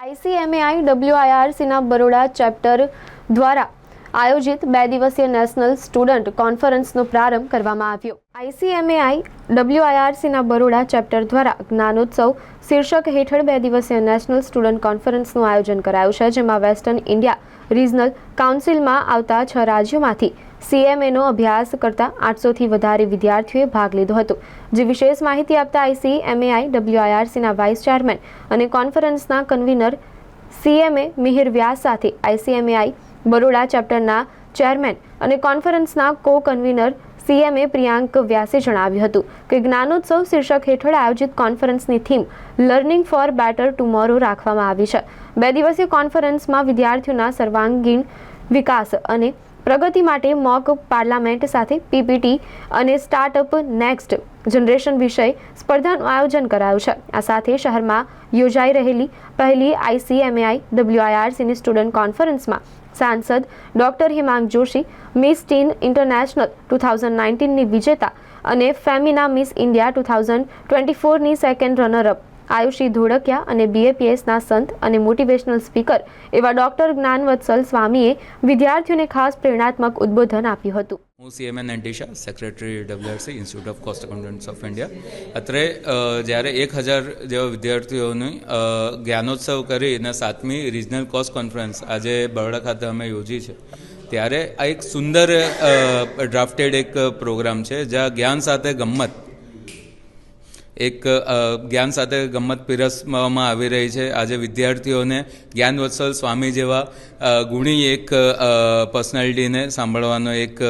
આઈસીએમએઆઈ ડબ્લ્યુઆઈઆરસીના Baroda chapter દ્વારા આયોજિત બે દિવસીય નેશનલ સ્ટુડન્ટ કોન્ફરન્સનો પ્રારંભ કરવામાં આવ્યો. આઈસીએમએઆઈ ડબ્લ્યુઆઈઆરસીના બરોડા ચેપ્ટર દ્વારા જ્ઞાનોત્સવ શીર્ષક હેઠળ બે દિવસીય નેશનલ સ્ટુડન્ટ કોન્ફરન્સનું આયોજન કરાયું છે, જેમાં વેસ્ટર્ન ઇન્ડિયા રિજનલ કાઉન્સિલમાં આવતા છ રાજ્યોમાંથી સીએમએનો અભ્યાસ કરતા આઠસોથી વધારે વિદ્યાર્થીઓએ ભાગ લીધો હતો, જે વિશેષ માહિતી આપતા આઈસીએમએઆઈ ડબ્લ્યુઆઈઆરસીના વાઇસ ચેરમેન અને કોન્ફરન્સના કન્વીનર સીએમએ મિહિર વ્યાસ સાથે આઈસીએમએઆઈ બરોડા ચેપ્ટરના ચેરમેન અને કોન્ફરન્સના કો કન્વીનર સીએમએ પ્રિયાંક વ્યાસે જણાવ્યું હતું કે જ્ઞાનોત્સવ શીર્ષક હેઠળ આયોજિત કોન્ફરન્સની theme learning for better tomorrow રાખવામાં આવી છે. બે દિવસીય કોન્ફરન્સમાં વિદ્યાર્થીઓના સર્વાંગીણ વિકાસ અને પ્રગતિ માટે મોક પાર્લામેન્ટ સાથે પીપીટી અને સ્ટાર્ટઅપ નેક્સ્ટ જનરેશન વિષય સ્પર્ધાનું આયોજન કરાયું છે. આ સાથે શહેરમાં યોજાઈ રહેલી પહેલી આઈસીએમએઆઈ ડબલ્યુઆઈઆરસીની સ્ટુડન્ટ કોન્ફરન્સમાં સાંસદ doctor Himang Joshi, Miss Teen International two thousand નાઇન્ટીનની વિજેતા અને Femina Miss India two thousand twenty ફોરની second runner up Ayushi Dholakia અને બીએપીએસના સંત અને મોટિવેશનલ સ્પીકર એવા ડોક્ટર જ્ઞાનવત્સલ સ્વામીએ વિદ્યાર્થીઓને ખાસ પ્રેરણાત્મક ઉદ્બોધન આપ્યું હતું. હું સીએમએન એન્ટિશા secretary WRC institute of cost accountants of India અત્રે જ્યારે એક હજાર જેવા વિદ્યાર્થીઓની જ્ઞાનોત્સવ કરી અને સાતમી રિજનલ કોસ્ટ કોન્ફરન્સ આજે બરોડા ખાતે અમે યોજી છે, ત્યારે આ એક સુંદર ડ્રાફ્ટેડ એક પ્રોગ્રામ છે, જ્યાં જ્ઞાન સાથે ગમ્મત એક જ્ઞાન સાથે ગમ્મત પીરસવામાં આવી રહી છે. આજે વિદ્યાર્થીઓને જ્ઞાનવત્સલ સ્વામી જેવા ગુણી એક પર્સનાલિટીને સાંભળવાનો એક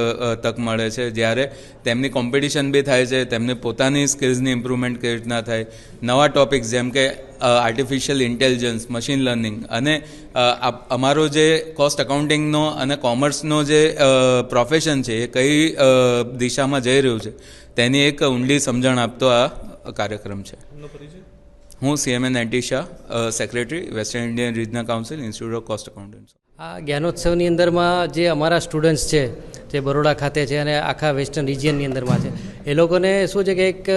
તક મળે છે. જ્યારે તેમની કોમ્પિટિશન બી થાય છે, તેમને પોતાની સ્કિલ્સની ઇમ્પ્રુવમેન્ટ કેવી રીતના થાય. નવા ટોપિક્સ જેમ કે આર્ટિફિશિયલ ઇન્ટેલિજન્સ મશીન લર્નિંગ અને અમારો જે કોસ્ટ અકાઉન્ટિંગનો અને કોમર્સનો જે પ્રોફેશન છે, એ કઈ દિશામાં જઈ રહ્યું છે, તેની એક ઊંડી સમજણ આપતો આ કાર્યક્રમ છે. હું સીએમએન anti Shah secretary Western Indian Regional Council institute of cost accountants આ જ્ઞાનોત્સવની અંદરમાં જે અમારા સ્ટુડન્ટ્સ છે જે બરોડા ખાતે છે અને આખા વેસ્ટર્ન રિજિયનની અંદરમાં છે એ લોકોને શું છે કે એક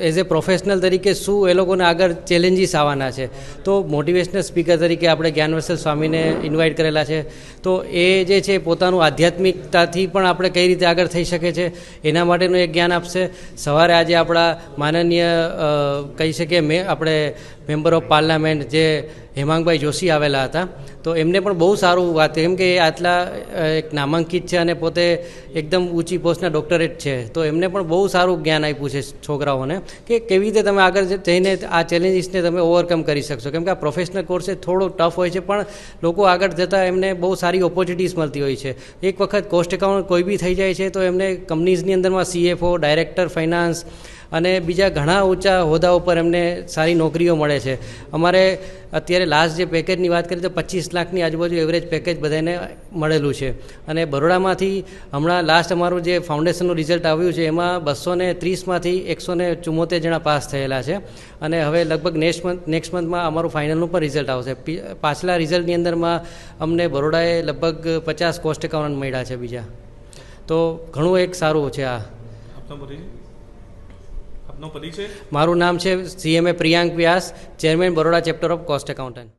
એઝ એ પ્રોફેશનલ તરીકે શું એ લોકોને આગળ ચેલેન્જીસ આવવાના છે. તો મોટિવેશનલ સ્પીકર તરીકે આપણે જ્ઞાનવત્સલ સ્વામીને ઇન્વાઇટ કરેલા છે. તો એ જે છે પોતાનું આધ્યાત્મિકતાથી પણ આપણે કઈ રીતે આગળ થઈ શકે છે, એના માટેનું એક જ્ઞાન આપશે. સવારે આજે આપણા માનનીય કહી શકીએ, મેં, આપણે મેમ્બર ઓફ પાર્લામેન્ટ જે હેમાંગભાઈ જોશી આવેલા હતા. તો એમને પણ બહુ સારું વાત કેમ કે એ આટલા એક નામાંકિત છે અને પોતે એકદમ ઊંચી પોસ્ટના ડૉક્ટરેટ છે. તો એમને પણ બહુ સારું જ્ઞાન આપ્યું છે છોકરાઓને. કે કેવી રીતે તમે આગળ જઈને આ ચેલેન્જીસને તમે ઓવરકમ કરી શકશો? કેમ કે આ પ્રોફેશનલ કોર્સ થોડો ટફ હોય છે, પણ લોકો આગળ જતાં એમને બહુ સારી ઓપોર્ચ્યુનિટીઝ મળતી હોય છે. એક વખત કોસ્ટ એકાઉન્ટ કોઈ બી થઈ જાય છે, તો એમને કંપનીઝની અંદરમાં સીએફઓ ડાયરેક્ટર ફાઇનાન્સ અને બીજા ઘણા ઊંચા હોદ્દા ઉપર એમને સારી નોકરીઓ મળે છે. અમારે અત્યારે લાસ્ટ જે પેકેજની વાત કરીએ તો પચીસ લાખની આજુબાજુ એવરેજ પેકેજ બધાને મળેલું છે. અને બરોડામાંથી હમણાં લાસ્ટ અમારું જે ફાઉન્ડેશનનું રિઝલ્ટ આવ્યું છે, એમાં બસો ને ત્રીસમાંથી એકસો ને ચુમ્મોતેર જણા પાસ થયેલા છે. અને હવે લગભગ નેક્સ્ટ મંથ નેક્સ્ટ મંથમાં અમારું ફાઇનલનું પણ રિઝલ્ટ આવશે. પાછલા રિઝલ્ટની અંદરમાં અમને બરોડાએ લગભગ પચાસ કોસ્ટ એકાઉન્ટ મળ્યા છે બીજા. તો ઘણું એક સારું છે આ. મારું નામ છે CMA Priyank Vyas chairman Baroda chapter of cost accountant.